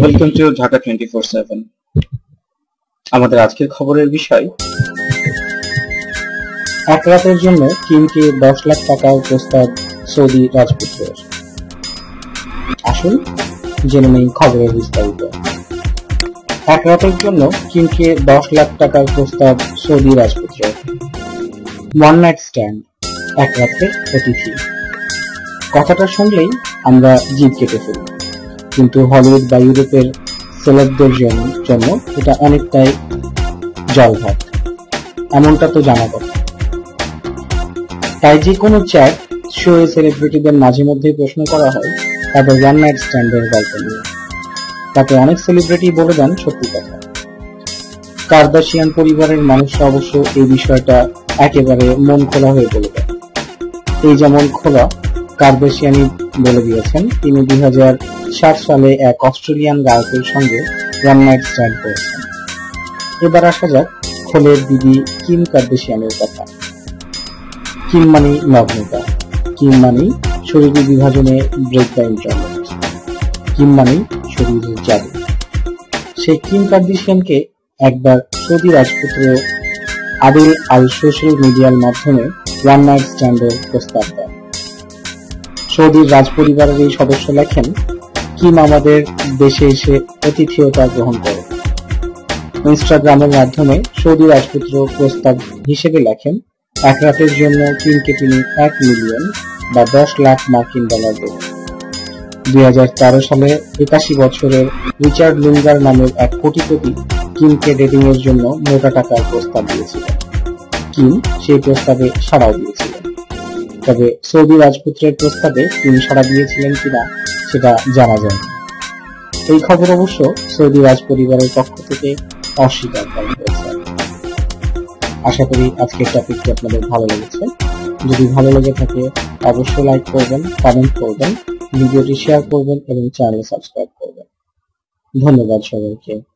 Welcome to Dhaka twenty four seven আমাদের আজকের খবরের বিষয়, এক রাতের জন্য কিমকে দশ লাখ টাকার প্রস্তাব সৌদি রাজপুত্রের। আসুন জেনে নেই খবরের বিস্তারিত। এক রাতের জন্য কিমকে দশ লাখ টাকার প্রস্তাব সৌদি রাজপুত্রের। ওয়ান নাইট স্ট্যান্ড এক রাতের অতিথি। কথাটা শুনলেই আমরা জিভ কেটে ফেলি। কিন্তু হলিউড বা ইউরোপের সেলেবদের জন্য এটা অনেকটাই জলভাত এমনটা তো জানা কথা। তাই যে কোনো চ্যাট শো সেলিব্রিটিদের মাঝে মধ্যেই প্রশ্ন করা হয় তাদের ওয়ান নাইট স্ট্যান্ডের গল্প নিয়ে। তাতে অনেক সেলিব্রিটি বলে দেন সত্যি কথা। কার্দাসিয়ান পরিবারের মানুষরা অবশ্য এই বিষয়টা একেবারে মন খোলা হয়ে বলে দেন। এই যেমন খোলা কার্দাসিয়ানি বলে দিয়েছেন, তিনি দুই সাত সালে এক অস্ট্রেলিয়ান গায়কের সঙ্গে ওয়ান নাইট স্ট্যান্ড করেছেন। এবার আসা যাক খোলের দিদি কিম কার্দাসিয়ানের কথা। কিম মানি নগ্নতা, কিম মানি শরীরের বিভাজনে ব্রেক দ্য ইন্টারনেট কিম মানি শরীরের জাদু। সেই কিম কার্দিশিয়ানকে একবার সৌদি রাজপুত্র আদিল আল সোশ্যাল মিডিয়ার মাধ্যমে ওয়ান নাইট স্ট্যান্ডের প্রস্তাব দেন। সৌদির রাজপরিবারের এই সদস্য লেখেন কিম আমাদের দেশে এসে অতিথিয়তা গ্রহণ করে। ইনস্টাগ্রামের মাধ্যমে সৌদি রাজপুত্র প্রস্তাব হিসেবে লেখেন, এক রাতের জন্য কিমকে তিনি এক মিলিয়ন বা দশ লাখ মার্কিন ডলার দেবেন দুই সালে একাশি বছরের রিচার্ড লুঙ্গার নামের এক কোটিপতি কিমকে ডেটিং এর জন্য মোটা টাকার প্রস্তাব দিয়েছিলেন। কিম সেই প্রস্তাবে সাড়াও দিয়েছিলেন। তবে সৌদি রাজপুত্রের প্রস্তাবে তিনি সাড়া দিয়েছিলেন কিনা সেটা জানা যায়। এই খবর অবশ্য সৌদি রাজ পরিবারের পক্ষ থেকে অস্বীকার করা হয়েছে। আশা করি আজকের টপিকটি আপনাদের ভালো লেগেছে। যদি ভালো লেগে থাকে অবশ্যই লাইক করবেন কমেন্ট করবেন, ভিডিওটি শেয়ার করবেন এবং চ্যানেল সাবস্ক্রাইব করবেন। ধন্যবাদ সবাইকে।